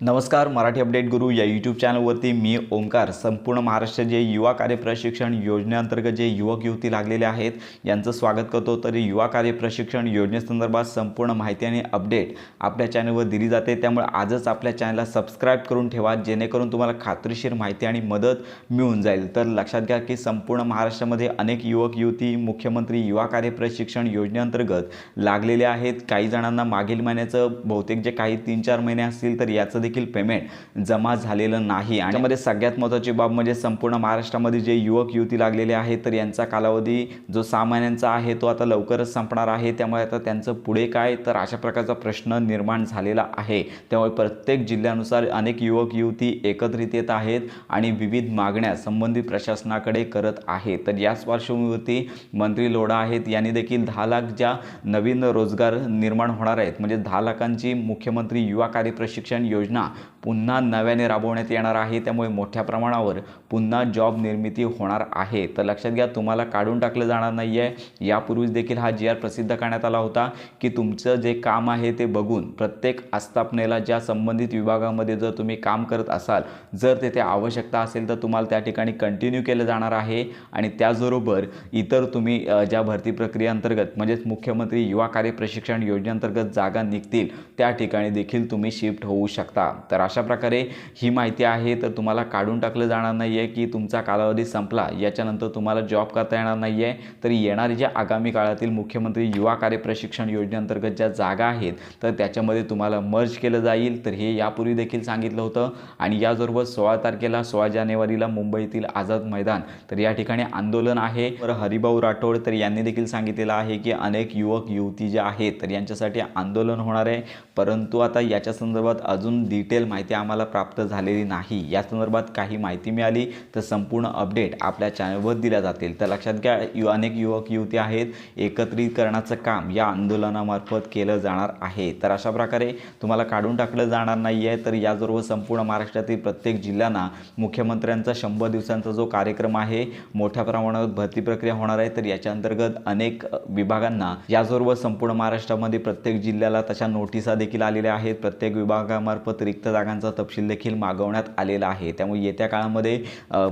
नमस्कार मराठी अपडेट गुरु या यूट्यूब चॅनलवरती मी ओंकार. संपूर्ण महाराष्ट्र जे युवा कार्य प्रशिक्षण योजनेअंतर्गत जे युवक युवती लागलेले आहेत यांचं स्वागत करतो. तरी युवा कार्य प्रशिक्षण योजनेसंदर्भात संपूर्ण माहिती आणि अपडेट आपल्या चॅनलवर दिली जाते. त्यामुळे आजच आपल्या चॅनलला सबस्क्राईब करून ठेवा जेणेकरून तुम्हाला खात्रीशीर माहिती आणि मदत मिळून जाईल. तर लक्षात घ्या की संपूर्ण महाराष्ट्रामध्ये अनेक युवक युवती मुख्यमंत्री युवा कार्य प्रशिक्षण योजनेअंतर्गत लागलेले आहेत. काही जणांना मागील महिन्याचं बहुतेक जे काही तीन चार महिने असतील तर याचं देखील पेमेंट जमा झालेलं नाही. आणि त्यामध्ये सगळ्यात महत्त्वाची बाब म्हणजे संपूर्ण महाराष्ट्रामध्ये जे युवक युवती लागलेले आहेत तर यांचा कालावधी जो सहा महिन्यांचा आहे तो आता लवकरच संपणार आहे. त्यामुळे आता त्यांचं पुढे काय? तर अशा प्रकारचा प्रश्न निर्माण झालेला आहे. त्यामुळे प्रत्येक जिल्ह्यानुसार अनेक युवक युवती एकत्रित येत आहेत आणि विविध मागण्या संबंधित प्रशासनाकडे करत आहेत तर याच पार्श्वभूमीवरती मंत्री लोढा आहेत. यांनी देखील दहा लाख ज्या नवीन रोजगार निर्माण होणार आहेत म्हणजे दहा लाखांची मुख्यमंत्री युवा कार्य प्रशिक्षण योजना पुन्हा नव्याने राबवण्यात येणार आहे. त्यामुळे मोठ्या प्रमाणावर पुन्हा जॉब निर्मिती होणार आहे. तर लक्षात घ्या तुम्हाला काढून टाकलं जाणार नाही आहे यापूर्वीच देखील हा जी आर प्रसिद्ध करण्यात आला होता की तुमचं जे काम आहे ते बघून प्रत्येक आस्थापनेला ज्या संबंधित विभागामध्ये जर तुम्ही काम करत असाल जर तेथे आवश्यकता असेल तर तुम्हाला त्या ठिकाणी कंटिन्यू केलं जाणार आहे. आणि त्याचबरोबर इतर तुम्ही ज्या भरती प्रक्रियेअंतर्गत म्हणजेच मुख्यमंत्री युवा कार्य प्रशिक्षण योजनेअंतर्गत जागा निघतील त्या ठिकाणी देखील तुम्ही शिफ्ट होऊ शकता. तर अशा प्रकारे ही माहिती आहे तर तुम्हाला काढून टाकलं जाणार नाही आहे की तुमचा कालावधी संपला. याच्यानंतर तुम्हाला जॉब करता येणार नाही आहे तर येणारी ज्या आगामी काळातील मुख्यमंत्री युवा कार्य प्रशिक्षण योजनेअंतर्गत ज्या जागा आहेत तर त्याच्यामध्ये तुम्हाला मर्ज केलं जाईल. तर हे यापूर्वी देखील सांगितलं होतं. आणि याचबरोबर सोळा तारखेला सोळा जानेवारीला मुंबईतील आझाद मैदान तर या ठिकाणी आंदोलन आहे. तर हरिभाऊ राठोड तर यांनी देखील सांगितलेलं आहे की अनेक युवक युवती जे आहेत तर यांच्यासाठी आंदोलन होणार आहे. परंतु आता याच्या संदर्भात अजून डिटेल माहिती आम्हाला प्राप्त झालेली नाही. या संदर्भात काही माहिती मिळाली तर संपूर्ण अपडेट आपल्या चॅनलवर दिल्या जातील. तर लक्षात घ्या यु अनेक युवक युवती आहेत. एकत्रीकरणाचं काम या आंदोलनामार्फत केलं जाणार आहे. तर अशा प्रकारे तुम्हाला काढून टाकलं जाणार नाही आहे तर याचबरोबर संपूर्ण महाराष्ट्रातील प्रत्येक जिल्ह्यांना मुख्यमंत्र्यांचा शंभर दिवसांचा जो कार्यक्रम आहे मोठ्या प्रमाणावर भरती प्रक्रिया होणार आहे. तर याच्या अंतर्गत अनेक विभागांना याचबरोबर संपूर्ण महाराष्ट्रामध्ये प्रत्येक जिल्ह्याला तशा नोटिसा देखील आलेल्या आहेत. प्रत्येक विभागामार्फत रिक्त जागांचा तपशील देखील मागवण्यात आलेला आहे. त्यामुळे येत्या काळामध्ये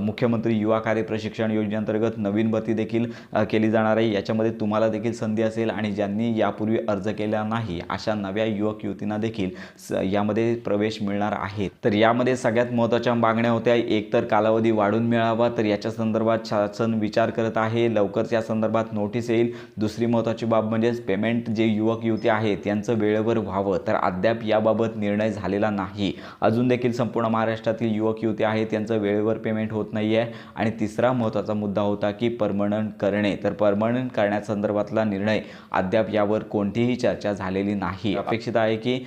मुख्यमंत्री युवा कार्य प्रशिक्षण योजनेअंतर्गत नवीन भरती देखील केली जाणार आहे. याच्यामध्ये तुम्हाला देखील संधी असेल आणि ज्यांनी यापूर्वी अर्ज केला नाही अशा नव्या युवक युवतींना देखील स यामध्ये प्रवेश मिळणार आहे. तर यामध्ये सगळ्यात महत्त्वाच्या मागण्या होत्या. एकतर कालावधी वाढून मिळावा तर याच्या संदर्भात शासन विचार करत आहे. लवकरच या संदर्भात नोटीस येईल. दुसरी महत्त्वाची बाब म्हणजेच पेमेंट जे युवक युवती आहेत यांचं वेळेवर व्हावं. तर अद्याप याबाबत निर्णय झालेला नाही नाही. अजून देखील संपूर्ण महाराष्ट्रातील युवक युवती आहेत त्यांचं वेळेवर पेमेंट होत नाही आहे आणि तिसरा महत्त्वाचा मुद्दा होता की परमनंट करणे. तर परमनंट करण्यासंदर्भातला निर्णय अद्याप यावर कोणतीही चर्चा झालेली नाही. अपेक्षित आहे की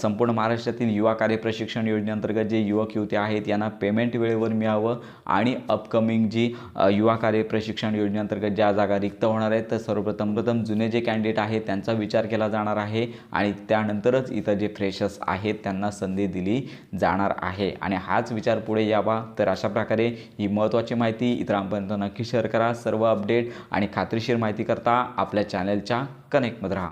संपूर्ण महाराष्ट्रातील युवा कार्य प्रशिक्षण योजनेअंतर्गत जे युवक युवती आहेत यांना पेमेंट वेळेवर मिळावं आणि अपकमिंग जी युवा कार्य प्रशिक्षण योजनेअंतर्गत ज्या जागा रिक्त होणार आहेत तर सर्वप्रथम प्रथम जुने जे कॅन्डिडेट आहेत त्यांचा विचार केला जाणार आहे. आणि त्यानंतरच इतर जे फ्रेशर्स आहेत त्यांना संधी संधी दिली जाणार आहे. आणि हाच विचार पुढे यावा. तर अशा प्रकारे ही महत्त्वाची माहिती इतरांपर्यंत नक्की शेअर करा. सर्व अपडेट आणि खात्रीशीर माहिती करता आपल्या चॅनलच्या कनेक्टमध्ये राहा.